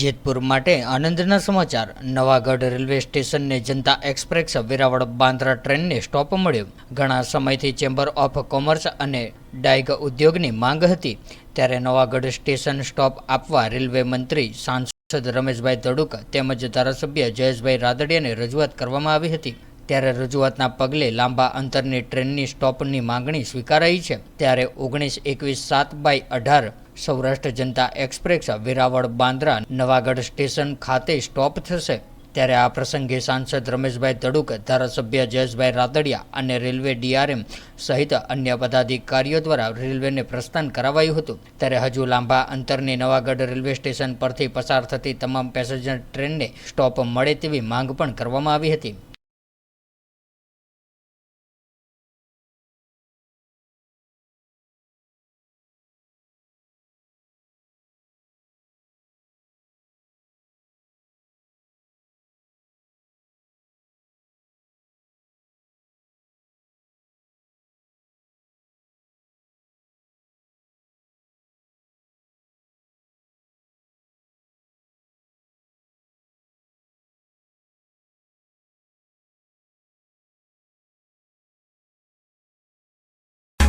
જેતપુર માટે આનંદના સમાચાર. નવાગઢ રેલવે સ્ટેશનને જનતા એક્સપ્રેસ વેરાવળ બાંદ્રા ટ્રેનને સ્ટોપ મળ્યો. ઘણા સમયથી ચેમ્બર ઓફ કોમર્સ અને ડાયગ ઉદ્યોગની માંગ હતી. ત્યારે નવાગઢ સ્ટેશન સ્ટોપ આપવા રેલવે મંત્રી સાંસદ રમેશભાઈ ધડુક તેમજ ધારાસભ્ય જયેશભાઈ રાદડિયાને રજૂઆત કરવામાં આવી હતી. ત્યારે રજૂઆતના પગલે લાંબા અંતરની ટ્રેનની સ્ટોપની માંગણી સ્વીકારાઈ છે. ત્યારે ઓગણીસ એકવીસ સાત બાય અઢાર સૌરાષ્ટ્ર જનતા એક્સપ્રેસ વેરાવળ બાંદ્રા નવાગઢ સ્ટેશન ખાતે સ્ટોપ થશે. ત્યારે આ પ્રસંગે સાંસદ રમેશભાઈ ધડુક, ધારાસભ્ય જયેશભાઈ રાદડિયા અને રેલવે ડીઆરએમ સહિત અન્ય પદાધિકારીઓ દ્વારા રેલવેને પ્રસ્થાન કરાવાયું હતું. ત્યારે હજુ લાંબા અંતરની નવાગઢ રેલવે સ્ટેશન પરથી પસાર થતી તમામ પેસેન્જર ટ્રેનને સ્ટોપ મળે તેવી માંગ પણ કરવામાં આવી હતી.